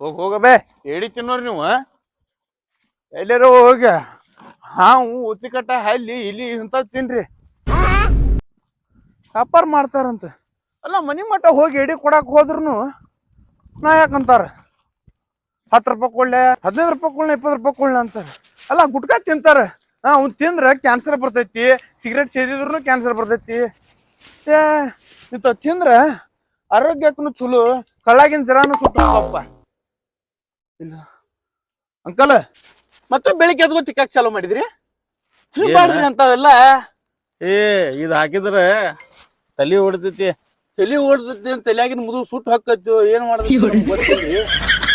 ಹೋಗ್ ಹೋಗಬೇ ಏಡಿ ತಿನ್ನೋರಿ ನೀವು ಎಲ್ಲಾರ ಹೋಗ ಹಾವು ಉತ್ತಿಕಟ್ಟ ಅಲ್ಲಿ ಇಲ್ಲಿ ಇಂತ ತಿನ್ರಿ. ವ್ಯಾಪಾರ ಮಾಡ್ತಾರಂತ. ಅಲ್ಲ, ಮನಿ ಮಟ್ಟ ಹೋಗಿ ಎಡಿ ಕೊಡಕ್ ಹೋದ್ರು ನಾ ಯಾಕಂತಾರ ಹತ್ತು ರೂಪಾಯಿ ಕೊಳ್ಳೆ ಹದಿನೈದು ರೂಪಾಯಿ ಕೊಳ್ಳೆ ಇಪ್ಪತ್ತು ರೂಪಾಯಿ ಕೊಳ್ಳೆ ಅಂತಾರೆ. ಅಲ್ಲ, ಗುಟ್ಕಾ ತಿಂತಾರೆ. ಹಾ, ಅವ್ನು ತಿಂದ್ರೆ ಕ್ಯಾನ್ಸರ್ ಬರ್ತೈತಿ ಸಿಗರೇಟ್ ಸೇದಿದ್ರು ಕ್ಯಾನ್ಸರ್ ಬರ್ತೈತಿ. ಏ ಇಂತ ತಿಂದ್ರ ಆರೋಗ್ಯಕ್ಕೂ ಚಲೋ, ಕಳ್ಳಾಗಿನ ಜರಾನು ಸುಟ್ಟಪ್ಪ ಇಲ್ಲ. ಅಂಕಲ್ ಮತ್ತೆ ಬೆಳಿಗ್ಗೆ ಎದ್ಗೋ ತಿಕ್ಕಾಕ್ ಚಾಲು ಮಾಡಿದ್ರಿ? ತಿನ್ಬಾರ್ದ್ರಿ ಅಂತಾವೆಲ್ಲ ಏ ಇದು ಹಾಕಿದ್ರೆ ತಲಿ ಹೊಡ್ತೈತಿ ತಲಿ ಓಡ್ತೈತಿ ಅಂತ ತಲೆಯಾಗಿನ ಮುದು ಸುಟ್ಟು ಹಾಕತ್ತು ಏನ್ ಮಾಡಿದ್ರಿ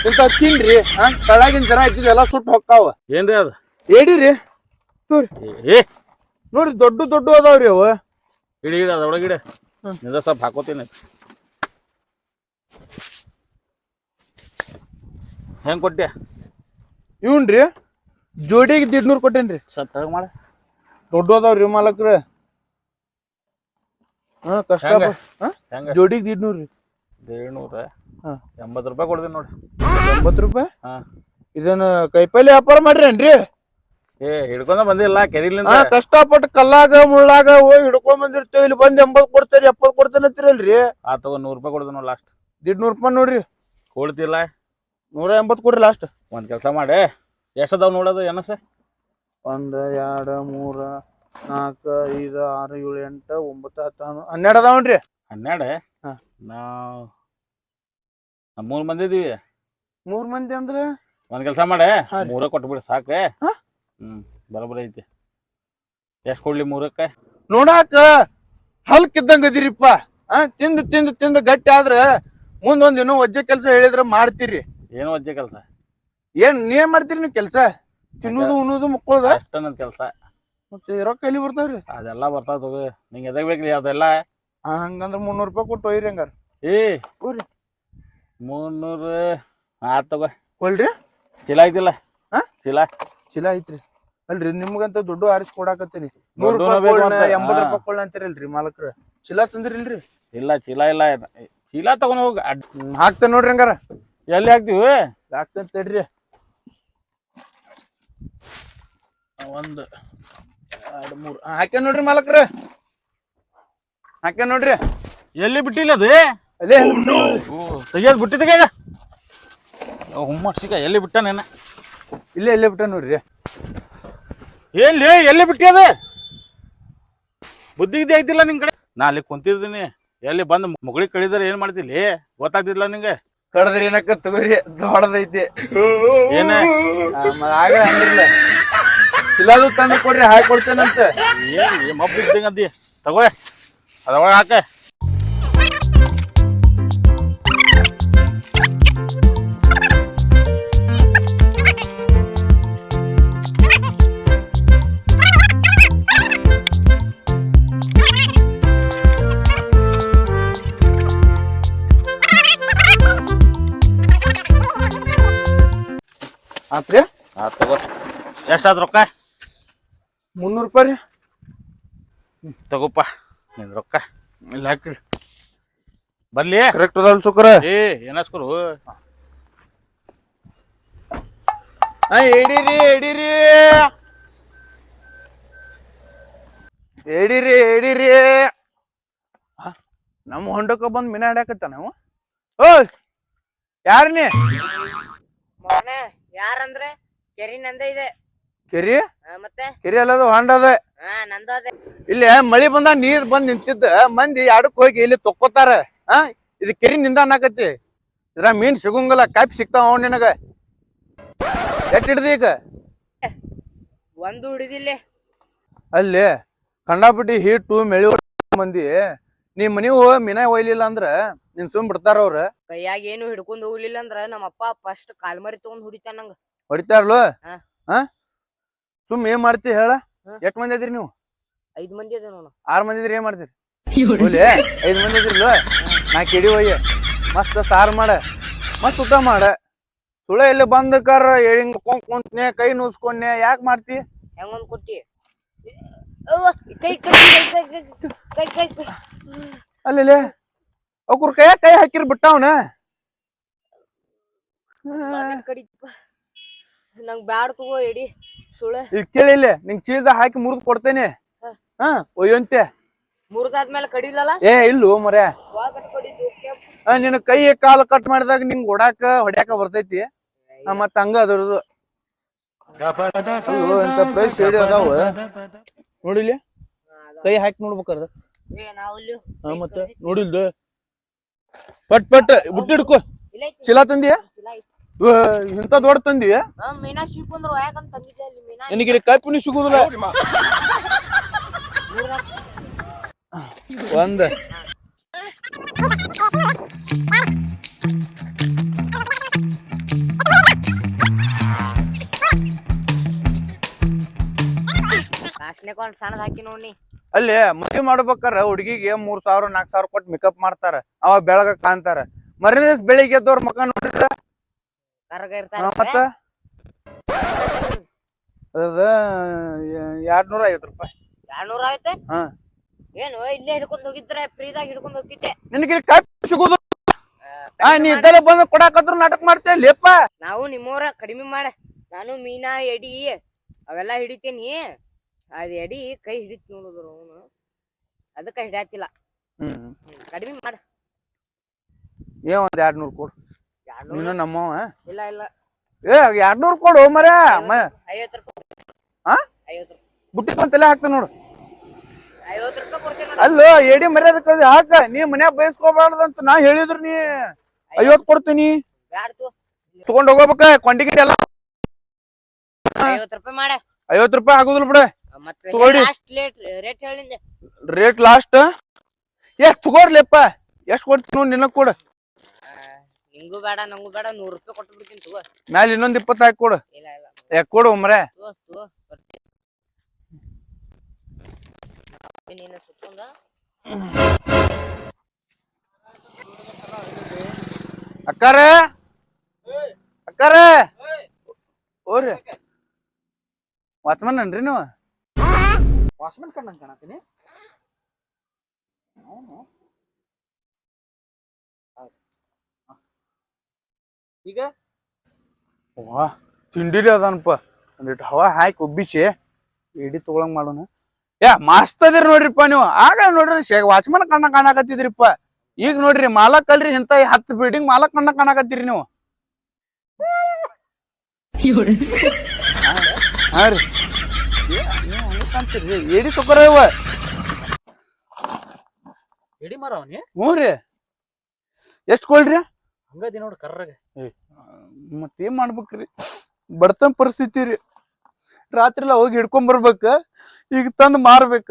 ಇಂತ ತಿನ್ರಿ ಹಾ? ಕಳ್ಳಾಗಿನ ಜನ ಇದ್ದಿದ್ದು ಎಲ್ಲ ಸುಟ್ಟು ಹೊಕ್ಕಾವ. ಏನ್ರಿ ಅದು? ಏಡಿರಿ? ಏ ನೋಡ್ರಿ ದೊಡ್ಡ ದೊಡ್ಡ ಅದಾವ್ರಿ ಅವ. ಇಡಿ ಗಿಡ ಅದ್ರೊಳಗಿಡೆ ನಿಂದ ಸ್ವಲ್ಪ ಹಾಕೋತೀನಿ. ಹೆಂಗ್ ಕೊಟ್ಟೆ? ಇವ್ನ್ರಿ? ಜೋಡಿಗೆ ದಿಡ್ನೂರ್ ಕೊಟ್ಟೇನ್ರಿ. ಸತ್ ಮಾಡ. ದೊಡ್ಡ ಅದಾವ್ರಿ ಮಾಲಕ್ರ. ಹಾ ಕಷ್ಟ ಹೆಂಗ? ಹಾ? ಹೆಂಗ? ಜೋಡಿಗೆ ದಿಡ್ನೂರ್ರಿ ಏಳ್ನೂರ. ಹಾ. ಎಂಬತ್ತು ರೂಪಾಯಿ ಕೊಡ್ತೀನಿ ನೋಡಿ. ಎಂಬತ್ತು ರೂಪಾಯಿ? ಹಾ. ಇದನ್ನ ಕೈಪಲ್ಲಿ ವ್ಯಾಪಾರ ಮಾಡ್ರೇನ್ರಿ? ಏ ಹಿಡ್ಕೊಂಡ ಬಂದಿಲ್ಲ ಕೆರಿಲಿಂದ. ಹಾ ಕಷ್ಟಪಟ್ಟು ಕಲ್ಲಾಗ ಮುಳ್ಳಾಗ ಹೋಗಿ ಹಿಡ್ಕೊಂಡ್ ಬಂದಿರ್ತೇವೆ. ಇಲ್ಲಿ ಬಂದ್ ಎಂಬತ್ ಕೊಡ್ತೇರಿ ಎಪ್ಪತ್ ಕೊಡ್ತೇನೆ ಅಂತೀರಲ್ರಿ ಆ ತಗೋ ನೂರು ರೂಪಾಯಿ ಕೊಡ್ತೀನಿ ನೋಡಿ ಲಾಸ್ಟ್ ದಿಡ್ನೂರ್ ರೂಪಾಯಿ ನೋಡ್ರಿ. ಕೊಡ್ತಿಲ್ಲ. ನೂರ ಎಂಬತ್ತು ಕೊಡ್ರಿ ಲಾಸ್ಟ್ ಒಂದು ಕೆಲಸ ಮಾಡಿ. ಎಷ್ಟು ಅದಾವ ನೋಡೋದು ಸರ್ ಒಂದು ಎರಡು ಮೂರ ನಾಲ್ಕು ಐದು ಆರು ಏಳು ಎಂಟು ಒಂಬತ್ತು ಹತ್ತು ಹನ್ನೊಂದು ಹನ್ನೆರಡು ಅದಾವನ್ರಿ? ಹನ್ನೆರಡು? ಹಾ. ನಾವು ನಾವು ಮೂರು ಮಂದಿ ಇದೀವಿ. ಮೂರು ಮಂದಿ ಅಂದ್ರೆ? ಒಂದು ಕೆಲಸ ಮಾಡಿ. ಹಾ ರೀ. ಮೂರ ಕೊಟ್ಬಿಡಿ ಸಾಕು. ಹಾ? ಹ್ಮ್ ಬರೋಬ್ಬರಿ ಐತಿ. ಎಷ್ಟು ಕೊಡ್ಲಿ ಮೂರಕ್ಕೆ? ನೋಡಾಕ ಹಲ್ಕ್ ಇದ್ದಂಗ ಅದಿರಿಪ್ಪ ಆ ತಿಂದು ತಿಂದು ತಿಂದು ಗಟ್ಟಿ ಆದ್ರ ಮುಂದೊಂದ್ ಏನೋ ವಜ್ಜೆ ಕೆಲಸ ಹೇಳಿದ್ರ ಮಾಡ್ತೀರಿ. ಏನು ಅಜ್ಜ ಕೆಲಸ. ಏನ್ ನೀವ್ ಮಾಡ್ತೀರಿ ನೀವು ಕೆಲಸ? ತಿನ್ನುದು ಉಣ್ಣುದು ಮುಕ್ಕೋದ ಅಷ್ಟ ನನ್ ಕೆಲಸ. ಮತ್ತೆ ರೊಕ್ಕ ಎಲ್ಲಿ ಬರ್ತಾವ್ರಿ? ಅದೆಲ್ಲ ಬರ್ತಾವ ತಗೋ. ನಿಂಗೆ ಎದಕ್ ಬೇಕ್ರಿ ಅದೆಲ್ಲ? ಹಾ ಹಂಗಂದ್ರ ಮುನ್ನೂರ್ ರೂಪಾಯಿ ಕೊಟ್ಟು ಒಯ್ರಿ ಹಂಗಾರ. ಏ ಕೊಡ್ರಿ. ಮುನ್ನೂರು ಆತ್ ತಗೋ. ಕೊಲ್ರಿ ಚೀಲ ಐತಿಲ್ಲ? ಹಾ? ಚೀಲ? ಚೀಲ ಐತ್ರಿ. ಅಲ್ರಿ ನಿಮ್ಗಂತ ದುಡ್ಡು ಆರಿಸಿ ಕೊಡಾಕತ್ತೀನಿ. ನೂರ್ ರೂಪಾಯಿ ಬೇಕು ಕೊಳ್ಳ ಅಂತ. ಎಂಬತ್ ಹಾ. ರೂಪಾಯಿ ಕೊಳ್ಳ ಅಂತೀರಲ್ರಿ ಮಾಲಕ್ರ. ಚೀಲ ತಂದಿರಿಲ್ರಿ? ಇಲ್ಲ ಚೀಲ ಇಲ್ಲ. ಚೀಲ ತಗೊಂಡ್ ಹೋಗ್. ಅಡ್ ಹಾಕ್ತೇನ್ ನೋಡ್ರಿ ಹಂಗಾರ. ಎಲ್ಲಿ ಹಾಕ್ತೀವಿ? ಹಾಕ್ತೇನ್ ತಡ್ರಿ. ಒಂದ್ ಎರಡ್ ಮೂರ್. ಹಾಕ್ಯ ಹಾಕ್ಯಾನ್ ನೋಡ್ರಿ ಮಾಲಕ್ರ. ಹಾಕ್ಯ ನೋಡ್ರಿ. ಎಲ್ಲಿ ಬಿಟ್ಟಿಲ್ಲ ಅದು? ಅದೇ ತೆಗಿಯೋದು ಬಿಟ್ಟಿ ತೆಗಿಯ ಹುಮ್ಮರ್ಸಿಕ ಎಲ್ಲಿ ಬಿಟ್ಟ ನೆನ? ಇಲ್ಲೇ ಎಲ್ಲೇ ಬಿಟ್ಟ ನೋಡ್ರಿ. ಎಲ್ಲಿ ಎಲ್ಲಿ ಬಿಟ್ಟಿ ಅದು? ಬುದ್ಧಿ ಗಿದ್ದಿ ಐತಿಲ್ಲ ನಿಮ್ ಕಡೆ. ನಾ ಅಲ್ಲಿ ಕುಂತಿದ್ದೀನಿ. ಎಲ್ಲಿ ಬಂದು ಮುಗಳಿಗೆ ಕಳಿದ್ರೆ ಏನ್ ಮಾಡ್ತಿಲ್ಲಿ ಗೊತ್ತಾಗ್ತಿಲ್ಲ ನಿಂಗೆ. ಕಡದ್ರಿ ಏನಕ್ಕ ತಗೋರಿ? ದೊಡ್ಡದೈತಿ ಏನ? ಆಗ ಅಂದ್ರಲ್ಲ. ತಂದು ಕೊಡ್ರಿ, ಹಾಕಿ ಕೊಡ್ತೇನಂತ. ಏನ್ ಮಬ್ಬ ಅದಿ ತಗೋ ಅದ್ರೊಳಗೆ ಹಾಕ. ಆತ್ರಿ? ಆ ತಗೋ. ಎಷ್ಟಾದ್ ರೊಕ್ಕ? ಮುನ್ನೂರು ರೂಪಾಯಿ ರೀ. ತಗೋಪ್ಪ. ನಿನ್ ರೊಕ್ಕ. ಇಲ್ಲ ಹಾಕ್ರಿ. ಬರ್ಲಿ. ಕರೆಕ್ಟ್ ಅದಲ್ ಸುಕ್ರ. ಏ ಏನಸ್ಕರು ಹಾ ಎಡೀರಿ ಎಡೀರಿ. ಎಡೀರಿ ಎಡೀರಿ. ಆ, ನಮ್ಮ ಹೊಂಡಕ್ಕ ಬಂದ್ ಮೀನಾ ಹಿಡ್ಯಾಕತ್ತ ನಾವು ಓಯ್ ಯಾರನೇ ಮೊನ್ನೆ ಯಾರಂದ್ರೆ? ಕೆರಿ ನಂದೇ ಇದೆ. ಕೆರಿ? ಆ, ಮತ್ತೆ? ಕೆರಿ ಅಲ್ಲದು ಹೊಂಡ ಅದ ಹಾ ನಂದು ಅದೇ ಇಲ್ಲಿ ಮಳಿ ಬಂದ ನೀರ್ ಬಂದ್ ನಿಂತಿದ್ದ ಮಂದಿ ಅಡಕ್ ಹೋಗಿ ಇಲ್ಲಿ ತೊಕ್ಕೋತಾರ? ಹಾ ಇದು ಕೆರಿ ನಿಂದ ಅನ್ನಕತ್ತಿ ಇದ್ರ ಮೀನ್ ಸಿಗುಂಗಲ್ಲ ಕಾಪಿ ಸಿಗ್ತಾವ ಅವ್ ನಿನಗ. ಎಟ್ ಹಿಡ್ದಿ ಈಗ? ಒಂದು ಹಿಡಿದಿಲ್ಲ ಅಲ್ಲಿ ಕಂಡಾಪಟ್ಟಿ ಹಿಟ್ಟು ಮೆಳಿ ಮಂದಿ ನೀ ಮನಿಗ್ ಹೋಗಿ ಮೀನ ಒಯ್ಲಿಲ್ಲ ಅಂದ್ರ ನಿನ್ ಸುಮ್ ಬಿಡ್ತಾರ ಅವ್ರ. ಕೈಯಾಗ ಏನು ಹಿಡ್ಕೊಂಡ್ ಹೋಗ್ಲಿಲ್ಲ ಅಂದ್ರ ನಮ್ಮ ಅಪ್ಪ ಫಸ್ಟ್ ಕಾಲ್ಮರಿ ತಗೊಂಡ್ ಹೊಡಿತಾನ ನಂಗ. ಹೊಡಿತಾರ್ಲು? ಹಾ. ಹಾ? ಸುಮ್ ಏನ್ ಮಾಡ್ತಿ ಹೇಳ? ಹಾ. ಎಷ್ಟ್ ಮಂದಿ ಅದಿರಿ ನೀವು? ಐದ್ ಮಂದಿ ಅದ ನೋಡು. ಆರ್ ಮಂದಿ ಇದ್ರಿ ಏನ್ ಮಾಡ್ತೀರಿ? ಹೋಗ್ಲಿ ಐದ್ ಮಂದಿ ಇದ್ರಿಲ್ವ ನಾ ಕೆಡಿ ಹೋಯ್ ಮಸ್ತ್ ಸಾರ್ ಮಾಡ ಮಸ್ತ್ ಊಟ ಮಾಡ. ಸುಳೆ ಇಲ್ಲಿ ಬಂದ ಕರ್ ಹಿಂಗ್ ಕುಂತ್ನೆ ಕೈ ನೂಸ್ಕೊಂಡ್ನೆ ಯಾಕ್ ಮಾಡ್ತಿ? ಹೆಂಗ್ ಒಂದ್ ಕೊಟ್ಟಿ? ಅವ್ವ, ಕೈ ಕೈ ಕೈ ಕೈ ಕೈ ಕೈ ಕೈ ಅಲ್ಲಿ. ಅವ್ಕುರ್ ಕೈ ಕೈ ಹಾಕಿರ್ ಬಿಟ್ಟಾವನ ನಂಗ್ ಬ್ಯಾಡ ತಗೋ ಎಡಿ ಸುಳ್ಳ. ಈಗ ಕೇಳಿ ಇಲ್ಲಿ ನಿಂಗ್ ಚೀಲ ಹಾಕಿ ಮುರಿದ್ ಕೊಡ್ತೇನೆ. ಹ. ಒಯ್ಯಂತೆ. ಮುರಿದಾದ್ಮೇಲೆ ಕಡಿಲಲ್ಲ? ಏ ಇಲ್ಲು ಆ, ನಿನ್ನ ಕೈ ಕಾಲು ಕಟ್ ಮಾಡಿದಾಗ ನಿಂಗ್ ಹೊಡಾಕ ಹೊಡ್ಯಾಕ ಬರ್ತೈತಿ. ಮತ್ತ ಹಂಗ ಅದ್ರದ್ದು. ಎಂತ ಪ್ರೈಸ್ ಹೇಳಿ ಅದಾವ ನೋಡಿಲಿ ಕೈ ಹಾಕಿ ನೋಡ್ಬೇಕಾರ ಮತ್ತ ನೋಡಿಲ್ದ? ಪಟ್ ಪಟ್ ಬುಟ್ಟಿಡ್ಕೊ. ಚೀಲ ತಂದಿಯ? ಇಂತ ದೊಡ್ಡ ತಂದಿ ಹಾ ಮೀನಾ ಸಿಕ್ಕಂದ್ರ ಯಾಕಂತ ತಂದಿದ್ದೆ ಅಲ್ಲಿ ಮೀನಾ? ನಿನಗೆ ಇಲ್ಲಿ ಕಪ್ಪಿನಿ ಸಿಗುದಿಲ್ಲ ಒಂದ. ಒಂದ್ ಸಣ್ಣದ್ ಹಾಕಿ ನೋಡಿ ಅಲ್ಲಿ ಮದ್ವಿ ಮಾಡ್ಬೇಕಾರ ಹುಡುಗಿಗೆ ಮೂರ್ ಸಾವಿರ ನಾಲ್ಕ್ ಸಾವಿರ ಕೊಟ್ಟು ಮೇಕಪ್ ಮಾಡ್ತಾರ. ಅವ ಬೆಳಗ ಕಾಣ್ತಾರ. ಮರನೇ ಬೆಳಿಗ್ಗೆ ಎದ್ದವ್ರ ಮಕ ನೋಡಿದ್ರ? ಮತ್ತ? ಅದ ಎರಡ್ ನೂರ ಐವತ್ತು ರೂಪಾಯಿ. ಎರಡ್ನೂರ ಆಯ್ತೆ ಹಾ. ಏನು ಇಲ್ಲೇ ಹಿಡ್ಕೊಂಡ್ ಹೋಗಿದ್ರೆ ಫ್ರೀದಾಗ ಹಿಡ್ಕೊಂಡ್ ಹೋಗಿದ್ದೆ ನಿನಗೆ ಇಲ್ಲಿ ಕಪ್ಪಿ ಸಿಗುದು? ಆ ನೀ ಇದ್ದಲ್ಲ ಬಂದು ಕೊಡಾಕತ್ರ ನಾಟಕ ಮಾಡ್ತೇನೆ ಲೇಪ ನಾವು ನಿಮ್ಮವ್ರ ಕಡಿಮೆ ಮಾಡ. ನಾನು ಮೀನಾ ಎಡಿ ಅವೆಲ್ಲ ಹಿಡಿತೀನಿ. ಅದ್ ಎಡಿ ಕೈ ಹಿಡಿತ್ ನೋಡಿದ್ರು ಅವನು. ಅದಕ್ಕೆ ಹಿಡಿಯತ್ತಿಲ್ಲ ಹ್ಮ್. ಕಡಿಮೆ ಮಾಡ. ಏ ಒಂದ್ ಎರಡ್ ನೂರ್ ಕೊಡು. ಎರಡ್ನೂರ? ನೀನು ನಮ್ಮವ ಇಲ್ಲ ಇಲ್ಲ. ಏ ಎರಡ್ ನೂರ್ ಕೊಡು ಮರ ಐವತ್ತು ರೂಪಾಯಿ ಆ? ಐವತ್ ರೂಪಾಯಿ. ಬುಟ್ಟಿ ಒಂದ್ ತಲೆ ಹಾಕ್ತ ನೋಡು. ಐವತ್ತು ರೂಪಾಯಿ ಕೊಡ್ತೀನಿ ನೋಡು. ಅಲ್ಲೋ ಎಡಿ ಮರ್ಯಾದಕ್ಕ ಹಾಕ. ನೀ ಮನ್ಯಾಗ ಬಯಸ್ಕೋಬಾರ್ದಂತ ನಾ ಹೇಳಿದ್ರು ನೀ. ಐವತ್ ಕೊಡ್ತೀನಿ. ಬ್ಯಾಡ್ ತಗೋ. ತಗೊಂಡ್ ಹೋಗ್ಬೇಕ ಕೊಂಡಿಗಿಡಿ ಎಲ್ಲ. ಐವತ್ತು ರೂಪಾಯಿ ಮಾಡ. ಐವತ್ ರೂಪಾಯಿ ಆಗುದಿಲ್ಲ ಬಿಡ. ತಗೊಳ್ಳಿ. ಲಾಸ್ಟ್ ಲೇಟ್ ರೇಟ್ ಹೇಳಿಂದೆ. ರೇಟ್ ಲಾಸ್ಟ್ ಎಷ್ಟ್ ತಗೋರ್ಲಿಪ್ಪ. ಎಷ್ಟ್ ಕೊಡ್ತೀನಿ ನೋಡಿ ನಿನಗ್ ಕೊಡು. ನಿಂಗೂ ಬೇಡ ನಂಗೂ ಬೇಡ ನೂರ್ ರೂಪಾಯಿ ಕೊಟ್ಟು ಬಿಡ್ತೀನಿ ತಗೋ. ಮ್ಯಾಲ ಇನ್ನೊಂದ್ ಇಪ್ಪತ್ತು ಹಾಕಿ ಕೊಡು. ಇಲ್ಲ ಇಲ್ಲ. ಯಾಕೆ ಕೊಡು ಮರೆ ತಗೋ ತಗೋ ಬರ್ತೀನಿ. ನೀನು ಸುತ್ತೊಂದ ಅಕ್ಕಾರ? ಅಕ್ಕಾರ? ಓರಿ ವಾಚ್ಮನ್ ಅನ್ರಿ ನೀವು? ವಾಚ್ಮನ್ ಕಣ್ಣ ಕಾಣತೀನಿ ಈಗ? ವಾ ತಿಂಡಿರಿ ಅದಾನಪ್ಪ. ಒಂದಿಟ್ಟು ಹವಾ ಹಾಕಿ ಉಬ್ಬಿಸಿ ಎಡಿ ತಗೊಳಂಗ್ ಮಾಡೋಣ. ಯಾ ಮಸ್ತ್ ಅದಿರಿ ನೋಡ್ರಿಪ್ಪ ನೀವು. ಆಗ ನೋಡ್ರಿ ಶೇ ವಾಚ್ಮನ್ ಕಣ್ಣ ಕಾಣಕತ್ತಿದ್ರಿಪ್ಪ. ಈಗ ನೋಡ್ರಿ ಮಾಲಕ್ ಅಲ್ರಿ ಇಂತ ಹತ್ತು ಬಿಲ್ಡಿಂಗ್ ಮಾಲಕ್ ಕಣ್ಣ ಕಾಣಕತ್ತೀರಿ ನೀವು. ಹಾ, ಹಾ ರೀ. ಹಂಗ ಎಡಿ ಸೊಕ್ಕರ ಇವ? ಎಡಿ ಮರ ಅವನಿ ಹ್ಞೂ ರೀ. ಎಷ್ಟು ಕೊಳ್ರಿ ಹಂಗದಿ ನೋಡಿ ಕರ್ರಗ. ಮತ್ತೇನ್ ಮಾಡ್ಬೇಕ್ರಿ? ಬಡತನ ಪರಿಸ್ಥಿತಿ ರೀ. ರಾತ್ರಿ ಎಲ್ಲ ಹೋಗಿ ಹಿಡ್ಕೊಂಬರ್ಬೇಕು ಈಗ ತಂದು ಮಾರ್ಬೇಕ.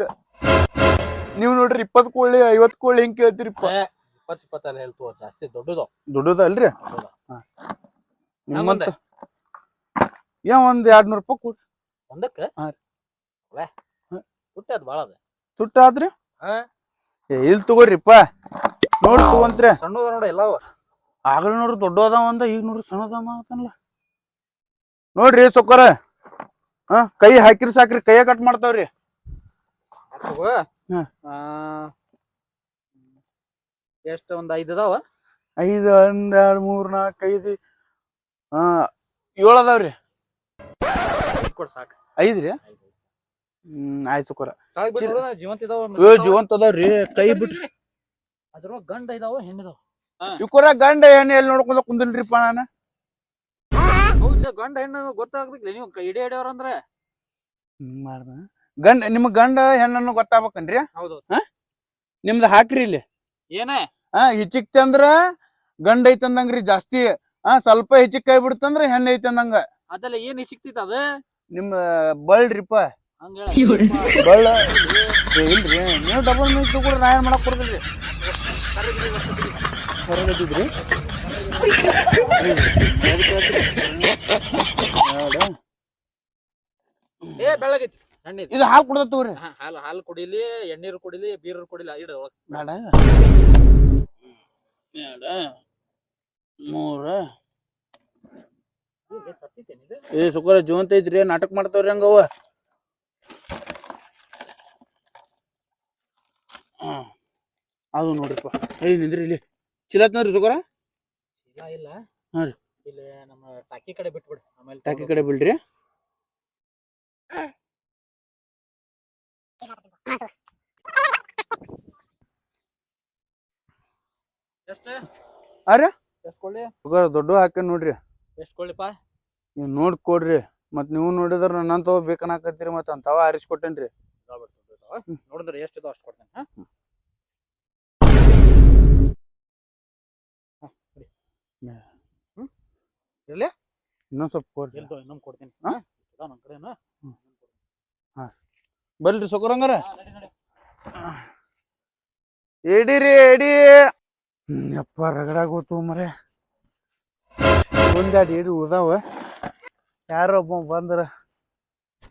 ನೀವು ನೋಡ್ರಿ ಇಪ್ಪತ್ತು ಕೋಳಿ ಐವತ್ತು ಕೋಳಿ ಹೆಂಗ್ ಕೇಳ್ತೀರಿಪ್ಪ. ಇಪ್ಪತ್ತು ಇಪ್ಪತ್ತಲ್ಲ ಹೇಳ್ತು ಜಾಸ್ತಿ ದೊಡ್ಡದು. ದೊಡ್ಡದಲ್ರಿ? ದೊಡ್ಡದ. ನಿಮ್ಮಂತ. ಯಾ ಒಂದ್ ಎರಡ್ ನೂರು ರೂಪಾಯಿ ಕೊಡ್ರಿ ಒಂದಕ್ಕೆ? ಹಾಂ ರೀ. ಹಾ. ತುಟ್ಟಿ ಅದ್ ಬಾಳ ಅದ. ತುಟ್ಟ ಆದ್ರಿ ಹಾ. ಏ ಇಲ್ ತಗೋರಿಪ್ಪ. ನೋಡಿ ತಗೊಂತ್ರಿ. ಸಣ್ಣದ ನೋಡ ಎಲ್ಲವ ಆಗಲ ನೋಡ್ರಿ ದೊಡ್ಡ ಅದಾವ ಅಂದ ಈಗ ನೋಡ್ರಿ ಸಣ್ಣ ಅದಾವ ನೋಡ್ರಿ ಸೊಕ್ಕರ. ಹಾ ಕೈ ಹಾಕಿರಿ ಸಾಕ್ರಿ ಕೈಯ ಕಟ್ ಮಾಡ್ತಾವ್ರಿ. ತಗೋ ಹಾ. ಆ, ಎಷ್ಟ್ ಒಂದ್ ಐದ್ ಅದಾವ? ಐದು ಒಂದ್ ಎರಡ್ ಮೂರ್ ನಾಲ್ಕ್ ಐದು ಹಾ ಏಳು ಅದಾವ್ರಿ. ಐದ್ ಕೊಡ್ ಸಾಕ. ಐದ್ರಿ? ಹ್ಮ್ ಆಯ್ತು ಸುಕರ ಜೀವಂತ ಇದಾವ ಜೀವಂತ ಅದಾವ್ರಿ ಕೈ ಬಿಟ್ರಿ. ಅದ್ರೊಳಗ ಗಂಡ ಇದಾವ ಹೆಣ್ಣಿದಾವ ಇವ್ಕರ ಗಂಡ ಹೆಣ್ಣು ಎಲ್ಲಿ ನೋಡ್ಕೊಂಡ ಕುಂದಿಲ್ರಿಪ್ಪ ನಾನು? ಹೌದ್ಲ ಗಂಡ ಹೆಣ್ಣು ಗೊತ್ತಾಗ್ಬೇಕ್ಲಿ ನೀವು ಕೈ ಹಿಡಿ ಹಿಡಿಯವ್ರ ಅಂದ್ರ. ಗಂಡ ನಿಮ್ ಗಂಡ ಹೆಣ್ಣನ್ನು ಗೊತ್ತಾಗ್ಬೇಕನ್ರಿ? ಹೌದು. ನಿಮ್ದು ಹಾಕ್ರಿ ಇಲ್ಲಿ. ಏನೇ? ಹಾ ಹೆಚ್ಚಿಕ್ತಿ ಅಂದ್ರ ಗಂಡ ಐತಿ ಅಂದಂಗ್ರಿ ಜಾಸ್ತಿ. ಹಾ ಸ್ವಲ್ಪ ಹೆಚ್ಚಿಕ್ ಕೈ ಬಿಡ್ತಂದ್ರ ಹೆಣ್ಣ ಐತಿ ಅಂದಂಗ ಅದೆಲ್ಲ ಏನ್ ಸಿಕ್ತಿತ್ತ ಅದ? ನಿಮ್ ಬಳ್ರಿಪ್ಪ. ಬಳ್ಳ ಏ, ಇಲ್ರಿ ನೀವು ಡಬಲ್ ಮೀನ್ ನಾ ಏನ್ ಮಾಡಕ್ ಕೊಡ್ತೀರಿ ಹೊರಗದಿದ್ರಿ ಏ ಬೆಳಗೈತಿ ಎಣ್ಣೆ ಇದು ಹಾಲು ಕುಡ್ದ ತಗೋರಿ. ಹಾಲು ಹಾಲು ಕುಡಿಲಿ ಎಣ್ಣೀರು ಕುಡಿಲಿ ಬೀರು ಕುಡಿಲಿ ಇಡ ಒಳಗ್. ಬೇಡ ಮೂರ. ಏ ಸುಖರ ಜೀವಂತ ಐತ್ರಿ ನಾಟಕ ಮಾಡ್ತಾವ್ರಿ ಹಂಗವ ಅದು ನೋಡ್ರಿಪ್ಪ ಏ ನಿಂದ್ರಿ ಇಲ್ಲಿ. ಚಿಲತ್ ನೋಡ್ರಿ ಸುಗರ? ಇಲ್ಲ ಇಲ್ಲ. ಹಾ ರೀ. ಇಲ್ಲಿ ನಮ್ಮ ಟಾಕಿ ಕಡೆ ಬಿಟ್ಬಿಡು. ಆಮೇಲೆ ಟಾಕಿ ಕಡೆ ಬಿಡ್ರಿ. ಅರೆ ದೊಡ್ಡ ಹಾಕಿ ನೋಡ್ರಿ. ಎಷ್ಟ್ ಕೊಳ್ಳಿಪ್ಪ ನೀವು ನೋಡಿ ಕೊಡ್ರಿ. ಮತ್ ನೀವು ನೋಡಿದ್ರ ನನ್ನಂತವ ಬೇಕನ್ನಾಕತ್ತೀರಿ ಮತ್ ಅಂತವ ಆರಿಸ್ಕೊಟ್ಟೇನ್ರಿ. ನೋಡಿದ್ರೆ ಎಷ್ಟು ಇದಾವ ಅಷ್ಟು ಕೊಡ್ತೇನೆ. ಹಾ? ಇನ್ನೊಂದು ಸ್ವಲ್ಪ ಕೊಡ್ತೀನಿ ಇನ್ನೊಂದು ಕೊಡ್ತೀನಿ. ಹಾ? ಹಾ ಇದಾವ್ ನನ್ ಕಡೆನ? ಬರ್ರಿ ಸೊಕರಂಗಾರ ಹಾ, ನಡಿ, ನಡಿ. ಎಡಿರಿ ಎಡಿ. ಯಪ್ಪ ರಗಡಾಗೋತು ಮರೆ. ಒಂದೆರಡು ಎಡಿ ಉಳ್ದಾವ ಯಾರೋ ಒಬ್ಬ ಬಂದ್ರ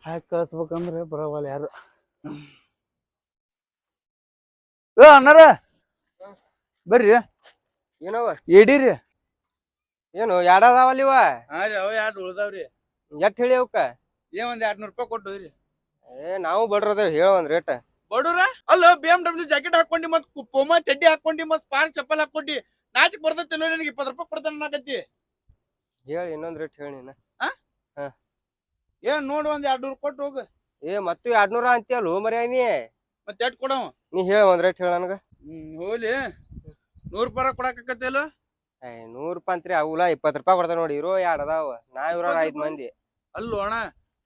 ಹಾಕಿ ಕಳಿಸ್ಬೇಕಂದ್ರೆ ಬರವಲ್ಲ ಯಾರು. ಏ ಅಣ್ಣಾರ. ಬರ್ರಿ. ಏನವ ಎಡಿರಿ. ಏನು ಎರಡ್ ಇವ? ಹಾ ರೀ ಅವ ಎರಡು ಉಳ್ದಾವ್ರಿ. ಎಟ್ ಹೇಳಿ ಅವಕ್ಕ? ಏ ಒಂದ್ ಎರಡ್ ನೂರ್ ರೂಪಾಯಿ ಕೊಟ್ಟು ಹೋಗ್ರಿ ಏ ನಾವು ಬಡ್ರದೇವ್ ಹೇಳ ಒಂದ್ ರೇಟ್ ಬಡೂರ ಅಲ್ಲ ಬಿ ಎಂ ಡಬ್ಲ್ಯೂ ಜಾಕೆಟ್ ಹಾಕೊಂಡಿ ಮತ್ ಪೋಮಾ ಚಡ್ಡಿ ಹಾಕೊಂಡಿ ಮತ್ ಸ್ಪಾರ್ ಚಪ್ಪಲ್ ಹಾಕೊಂಡಿ ನಾಚಿಕ್ ಬರ್ತೈತಿಲ್ಲ ನನಗೆ ಇಪ್ಪತ್ತು ರೂಪಾಯಿ ಕೊಡ್ತಾನ ಅನ್ನಕತ್ತಿ. ಹೇಳಿ ಇನ್ನೊಂದ್ ರೇಟ್ ಹೇಳಿ ನೀನ. ಏನ್ ನೋಡು ಒಂದ್ ಎರಡ್ ನೂರ್ ಕೊಟ್ಟು ಹೋಗು. ಏ ಮತ್ತು ಎರಡ್ನೂರ ಅಂತೀಯಲ್ಲ ಮರ್ಯಾ ನೀ ಮತ್ತೆ ಎಟ್ ಕೊಡವ? ನೀ ಹೇಳ ಒಂದ್ ರೇಟ್ ಹೇಳ ನನಗ. ಹ್ಮ್ ಹೋಲಿ ನೂರ್ ರೂಪಾಯಿ ಕೊಡಾಕತ್ತೇಲ ಏ ನೂರ್ ರೂಪಾಯಿ ಅಂತ್ರಿ ಅವಲ್ಲ ಇಪ್ಪತ್ ರೂಪಾಯಿ ಕೊಡ್ತಾನ ನೋಡಿ ಇರೋ ಎರಡ್ ಅದಾವ. ನಾ ಇವ್ರ ಐದ್ ಮಂದಿ. ಅಲ್ಲೋ ಅಣ್ಣ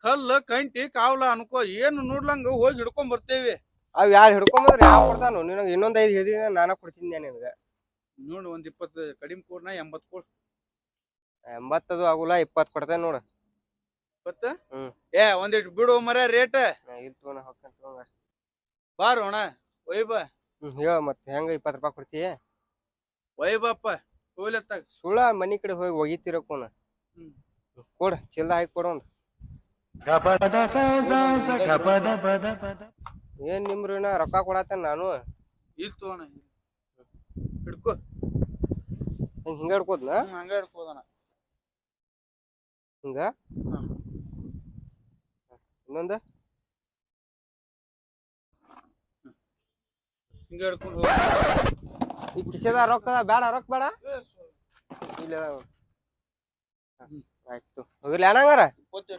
ಕಲ್ಲು ಕಂಟಿ ಕಾವ್ಲ ಅನ್ಕೋ ಏನು ನೋಡ್ಲಂಗ ಹೋಗಿ ಹಿಡ್ಕೊಂಡ್ ಬರ್ತೇವಿ. ಅವ್ ಯಾರು ಹಿಡ್ಕೊಂಬಂದ್ರ ಯಾವ ಕೊಡ್ತಾನು ನಿನಗ ಇನ್ನೊಂದ್ ಐದ್ ಹೇಳಿದ ನಾನ ಕೊಡ್ತೀನಿ ನಿನಗ. ನೋಡು ಒಂದ್ ಇಪ್ಪತ್ ಕಡಿಮೆ ಕೊಡ್ನ ಎಂಬತ್ ಕೊಡ್. ಎಂಬತ್ತದು ಆಗುಲ್ಲ ಇಪ್ಪತ್ ಕೊಡ್ತೇನೆ ನೋಡು. ಇಪ್ಪತ್ತು? ಹ್ಮ್. ಏ ಒಂದಿಟ್ ಬಿಡು ಮರ ರೇಟ್ ನಾ ಇಲ್ ತಗೋಣ ಹೊಕ್ಕೇನ್ ತಗೊಂಗ ಅಣ್ಣ ಒಯ್ ಬಾ. ಹ್ಮ್ ಹೇಳ ಮತ್ ಹೆಂಗ ಇಪ್ಪತ್ ರೂಪಾಯಿ ಕೊಡ್ತೀಯ ಒಯ್ಬಪ್ಪ ಹೋಗ್ಲತ್ತಾಗ ಸುಳ್ಳ ಮನಿ ಕಡೆ ಹೋಗಿ ಒಗಿತಿರಕೋನ ಹ್ಮ್. ಕೊಡ ಚಿಲ್ಲ ಹಾಕಿ ಕೊಡ ಒಂದ್. ಏನ್ ನಿಮ್ರಿನ ರೊಕ್ಕ ಕೊಡತ್ತೇನ್ ನಾನು? ಇಲ್ ತಗೋಣ ಹಿಡ್ಕೋ. ಹಿಂಗ್ ಹಿಂಗ ಹಿಡ್ಕೋದ್ನ? ಹ್ಮ್, ಹಂಗ ಹಿಡ್ಕೋದಣ ಹಿಂಗ. ಇನ್ನೊಂದ? ಹಿಂಗ ಹಿಡ್ಕೊಂಡು ಈ ರೊಕ್ಕ ಅದ? ಬ್ಯಾಡ ರೊಕ್ಕ ಬೇಡ. ಇಲ್ಲ. ಆಯ್ತು. ಹೋಗಿರ್ಲಿ ಅಣ್ಣಂಗಾರ ಇಪ್ಪತ್ತು